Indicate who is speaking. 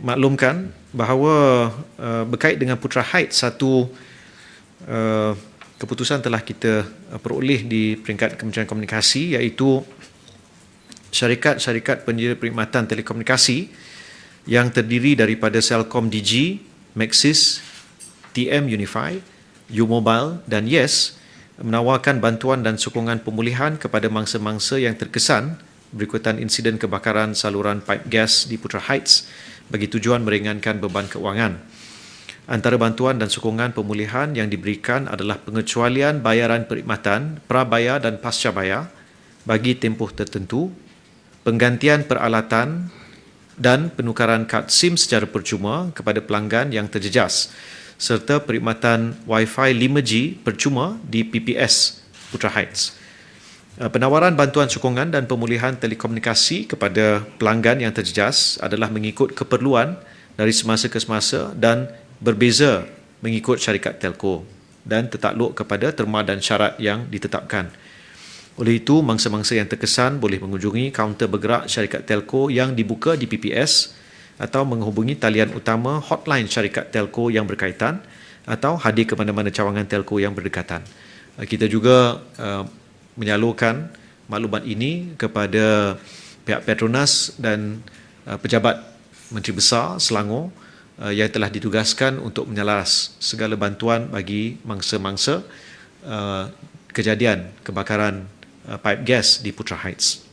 Speaker 1: maklumkan bahawa uh, berkait dengan Putra Heights satu uh, keputusan telah kita uh, peroleh di peringkat Kementerian Komunikasi iaitu syarikat-syarikat penyedia perkhidmatan telekomunikasi yang terdiri daripada Celcom DG, Maxis, TM Unify, U-Mobile dan Yes menawarkan bantuan dan sokongan pemulihan kepada mangsa-mangsa yang terkesan berikutan insiden kebakaran saluran pipe gas di Putra Heights bagi tujuan meringankan beban keuangan. Antara bantuan dan sokongan pemulihan yang diberikan adalah pengecualian bayaran perkhidmatan prabayar dan pasca bayar bagi tempoh tertentu, penggantian peralatan dan penukaran kad SIM secara percuma kepada pelanggan yang terjejas serta perkhidmatan Wi-Fi 5G percuma di PPS Putra Heights. Uh, penawaran bantuan sokongan dan pemulihan telekomunikasi kepada pelanggan yang terjejas adalah mengikut keperluan dari semasa ke semasa dan berbeza mengikut syarikat telco dan tertakluk kepada terma dan syarat yang ditetapkan. Oleh itu, mangsa-mangsa yang terkesan boleh mengunjungi kaunter bergerak syarikat telco yang dibuka di PPS atau menghubungi talian utama hotline syarikat telco yang berkaitan atau hadir ke mana-mana cawangan telco yang berdekatan. Uh, kita juga uh, menyalurkan maklumat ini kepada pihak Petronas dan uh, pejabat Menteri Besar Selangor uh, yang telah ditugaskan untuk menyalaras segala bantuan bagi mangsa-mangsa uh, kejadian kebakaran pipe gas di Putra Heights.